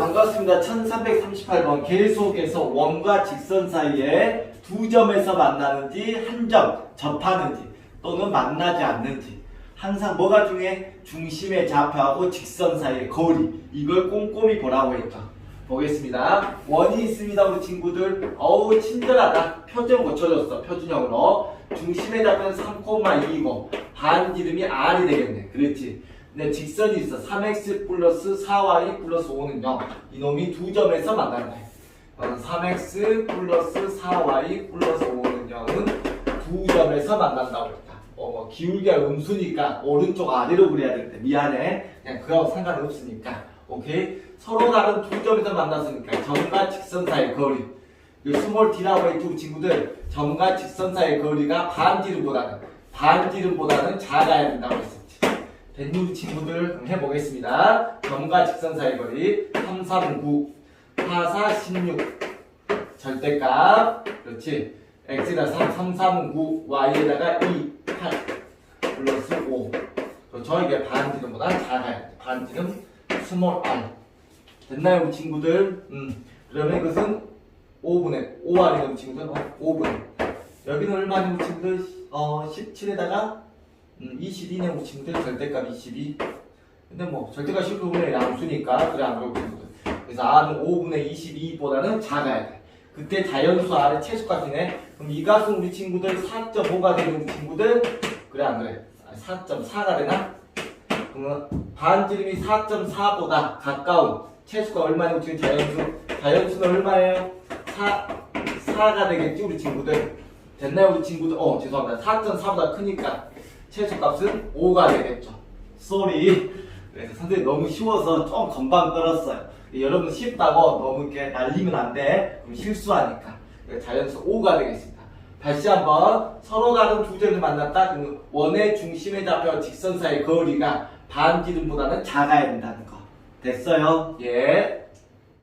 반갑습니다. 1338번 계속해서 원과 직선 사이에 두 점에서 만나는지 한 점 접하는지 또는 만나지 않는지 항상 뭐가 중에 중심의 좌표하고 직선 사이의 거리 이걸 꼼꼼히 보라고 했죠. 보겠습니다. 원이 있습니다 우리 친구들. 어우 친절하다. 표정 고쳐줬어 표준형으로. 중심의 좌표는 3,2이고 반지름이 R이 되겠네. 그렇지. 근데 직선이 있어. 3x 플러스 4y 플러스 5는 0. 이놈이 두 점에서 만난다. 어, 3x 플러스 4y 플러스 5는 0은 두 점에서 만난다고 했다. 어, 뭐 기울기가 음수니까 오른쪽 아래로 그려야 되는데 미안해. 그냥 그하고 상관없으니까. 오케이? 서로 다른 두 점에서 만났으니까 점과 직선 사이의 거리. 이 스몰 했죠 우리 친구들. 점과 직선 사이의 거리가 반지름보다는 반지름보다는 작아야 된다고 했 된 친구들 해보겠습니다. 점과 직선 사이 거리 3, 3, 9, 4, 4, 16 절대값 그렇지. x에다 3, 3, 3, 9 y에다가 2, 8 플러스 5 그렇죠 이게 반지름보다 작아야 돼 반지름 스몰 r 됐나요 우리 친구들? 음. 그러면 이것은 5분의 5r이 우리 친구들 어, 5분 여기는 얼마니 우리 친구들? 어 17에다가 음, 22네 우리 친구들 절대값 22 근데 뭐 절대값 19분의 양수니까 그래 안 그러고 그래서 r은 5분의 22보다는 작아야 돼. 그때 자연수 r의 최소값이네. 그럼 이 값은 우리 친구들 4.5가 되는 친구들? 그래 안 그래? 4.4가 되나? 그러면 반지름이 4.4보다 가까운 최소가 얼마냐고 지금 자연수. 자연수는 얼마예요? 4 4가 되겠지 우리 친구들? 됐나요 우리 친구들? 어 죄송합니다. 4.4보다 크니까 최소값은 5가 되겠죠. 쏘리 그래서 선생님 너무 쉬워서 좀 건방 떨었어요. 여러분 쉽다고 너무 이렇게 날리면 안 돼. 그럼 실수하니까. 자연수 5가 되겠습니다. 다시 한번 서로 다른 두 점을 만났다. 그러면 원의 중심에 잡혀 직선 사이의 거리가 반지름보다는 작아야 된다는 거. 됐어요? 예